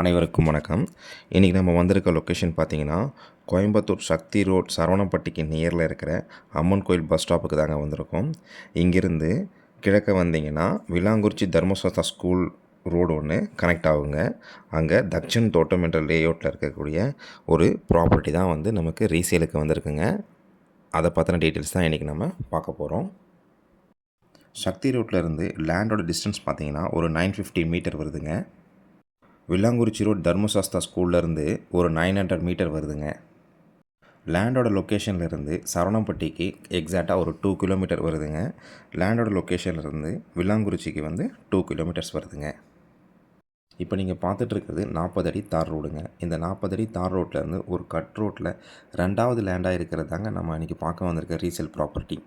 அனைவருக்கும் வணக்கம். இன்றைக்கி நம்ம வந்திருக்க லொக்கேஷன் பார்த்தீங்கன்னா கோயம்புத்தூர் சக்தி ரோட் சரவணப்பட்டிக்கு நியரில் இருக்கிற அம்மன் கோயில் பஸ் ஸ்டாப்புக்கு தாங்க வந்திருக்கோம். இங்கிருந்து கிழக்க வந்தீங்கன்னா விலாங்குறிச்சி தர்மசாஸ்தா ஸ்கூல் ரோடு ஒன்று கனெக்ட் ஆகுங்க. அங்கே தக்ஷன் தோட்டம் என்ற லேஅவுட்டில் இருக்கக்கூடிய ஒரு ப்ராப்பர்ட்டி தான் வந்து நமக்கு ரீசேலுக்கு வந்திருக்குங்க. அதை பற்றின டீட்டெயில்ஸ் தான் இன்றைக்கி நம்ம பார்க்க போகிறோம் சக்தி ரோட்டில் இருந்து லேண்டோட டிஸ்டன்ஸ் பார்த்தீங்கன்னா ஒரு நைன் ஃபிஃப்டி மீட்டர் வருதுங்க. வில்லாங்குறிச்சி ரோட் தர்மசாஸ்தா ஸ்கூல்லேருந்து ஒரு நைன் ஹண்ட்ரட் மீட்டர் வருதுங்க. லேண்டோட லொக்கேஷன்லேருந்து சரவணம்பட்டிக்கு எக்ஸாக்டாக ஒரு டூ கிலோமீட்டர் வருதுங்க. லேண்டோட லொக்கேஷன்லேருந்து வில்லாங்குறிச்சிக்கு வந்து டூ கிலோமீட்டர்ஸ் வருதுங்க. இப்போ நீங்கள் பார்த்துட்ருக்கிறது நாற்பது அடி தார் ரோடுங்க. இந்த நாற்பது அடி தார் ரோட்லேருந்து ஒரு கட் ரோட்டில் ரெண்டாவது லேண்டாக இருக்கிறது தாங்க நம்ம இன்றைக்கி பார்க்க வந்திருக்க ரீசேல் ப்ராப்பர்ட்டி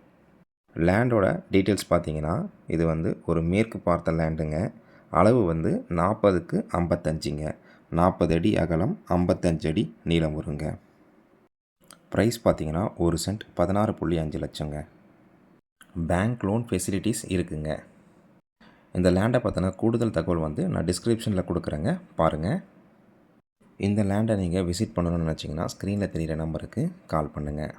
லேண்டோட டீட்டெயில்ஸ் பார்த்தீங்கன்னா இது வந்து ஒரு மேற்கு பார்த்த லேண்டுங்க அளவு வந்து நாற்பதுக்கு ஐம்பத்தஞ்சுங்க. நாற்பது அடி அகலம் ஐம்பத்தஞ்சு அடி நீளம் வருங்க. ப்ரைஸ் பார்த்தீங்கன்னா ஒரு சென்ட் பதினாறு புள்ளி அஞ்சு லட்சங்க. பேங்க் லோன் ஃபெசிலிட்டிஸ் இருக்குங்க. இந்த லேண்டை பற்றின கூடுதல் தகவல் வந்து நான் டிஸ்கிரிப்ஷனில் கொடுக்குறேங்க. பாருங்கள் இந்த லேண்டை நீங்கள் விசிட் பண்ணணும்னு நினச்சிங்கன்னா ஸ்க்ரீனில் தெரிகிற நம்பருக்கு கால் பண்ணுங்கள்